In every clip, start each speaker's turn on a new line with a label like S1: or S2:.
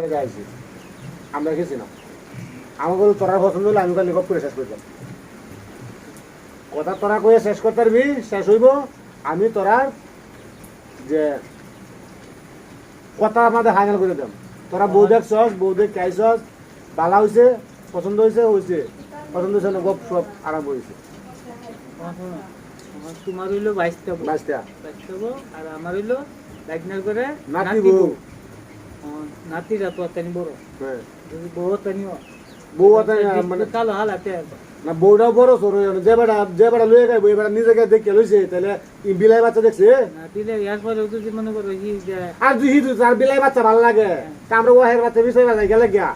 S1: ওরা যাইছি আমরা গেছি না। বলে তোরা পছন্দ হলে আমি গপ করে শেষ করতাম কথা তোরা কয়ে শেষ করতে পারবি শেষ হইব। আমি তোরার যে কথা আমাদের ফাইনাল করে দাম তোরা বউ দেখছস বউ দেখ খাইছস বালা হয়েছে পছন্দ হয়েছে হয়েছে পছন্দ হয়েছে না গপ সব আরাম হয়েছে
S2: তোমার হইল বাইশটা বাইশটা আর আমার হইল করে
S1: নাতি বউ
S2: ও, নাতিরা তো তানি বড়
S1: হ্যাঁ।
S2: যদি বউ তানিও
S1: বউ আছে মানে
S2: কালো হালাতে আছে
S1: না বউটাও বড় সর যে বেটা যে বেটা লয়ে গাইব এই বেটা নিজেকে দেখে লইছে তাহলে বিলাই বাচ্চা দেখছে?
S2: মনে যে
S1: আর যদি হিদু তার বিলাই বাচ্চা ভালো লাগে তা আমরা ওহের বাচ্চা বিষয় বাজাই গেলে গিয়া।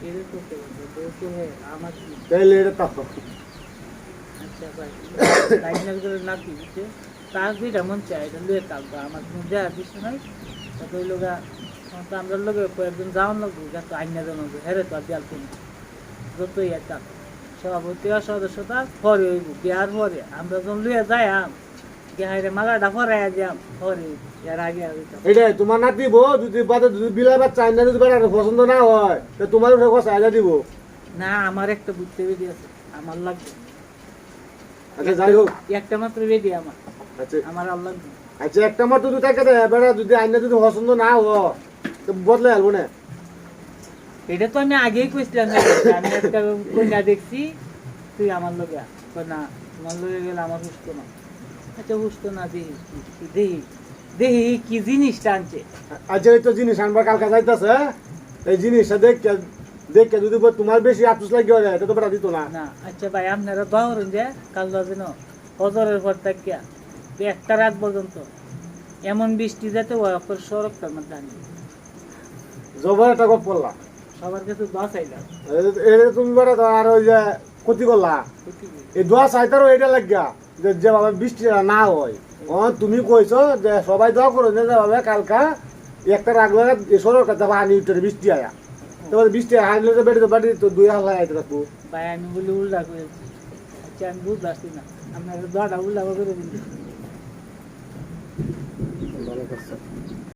S2: এদের করতে পারবে বউ তো হে আমার কি?
S1: তাইলে এটা তো।
S2: আচ্ছা তার যেটা মন এটা লুয়ে কালকা আমার দেওয়ার কিছু নাই তাতে ওই লোকা তো আমরা লোকে কয়েকজন যাওয়ান লাগবো যাতে আইনা জানো হেরে তো আর দেয়াল কিনি। যতই একটা সভাপতি সদস্যতা পরে হইব বিয়ার পরে? আমরা যখন লুয়ে যাই আম হাইরে মালাটা পরাই যাম পরে এর আগে আর
S1: এটাই তোমার নাতি বউ যদি বাদে যদি পছন্দ না হয় তো তোমার উপরে কথা আইনা দিব?
S2: না আমার একটা বুঝতে বেদি আছে আমার লাগবে।
S1: আচ্ছা যাই হোক।
S2: একটা মাত্র বেদি আমার।
S1: আচ্ছা।
S2: আমার আর লাগবে
S1: আচ্ছা একটা মাত্র দেয় যদি আইনা যদি পছন্দ না হয়। তো বদলে আলবো না।
S2: এটা তো আমি আগেই কইছিলাম আমি একটা কন্যা দেখছি তুই আমার লোকে না তোমার লোকে গেলে আমার হুস্ত না। আচ্ছা হুস্ত না দেখি দেখি দেখি কি জিনিসটা আনছে?
S1: আচ্ছা এই তো জিনিস আনবার কালকে যাইতেছে এই জিনিসটা দেখে দেখে যদি তোমার বেশি আফসোস লাগে হয় এটা তো বেটা দিত না।
S2: না আচ্ছা ভাই আপনারা দৌড়ন যে কাল যেন হজরের পর থাকিয়া একটা রাত পর্যন্ত এমন বৃষ্টি যেতে সড়কটার মধ্যে আনি
S1: জবার একটা গপ করলা
S2: সবার কাছে দশ আইলাম
S1: এ- তুমি তো আর ওই যে ক্ষতি করলা। এই দোয়া চাইতারও এটা লাগিয়া যে যেভাবে বৃষ্টিটা না হয়। ও তুমি কইছো যে সবাই দোয়া করো যে যেভাবে কালকা একটা রাগ লাগা সরকার কাছে পানি উঠে বৃষ্টি আয়া। তারপরে বৃষ্টি হাইলে তো বেড়ে তো বাড়ি তো দুই হাল লাগাইতে রাখব
S2: ভাই আমি বলি উল্টা করেছি আচ্ছা আমি বুঝতে পারছি না। আপনার দোয়াটা উল্টা করে দিন।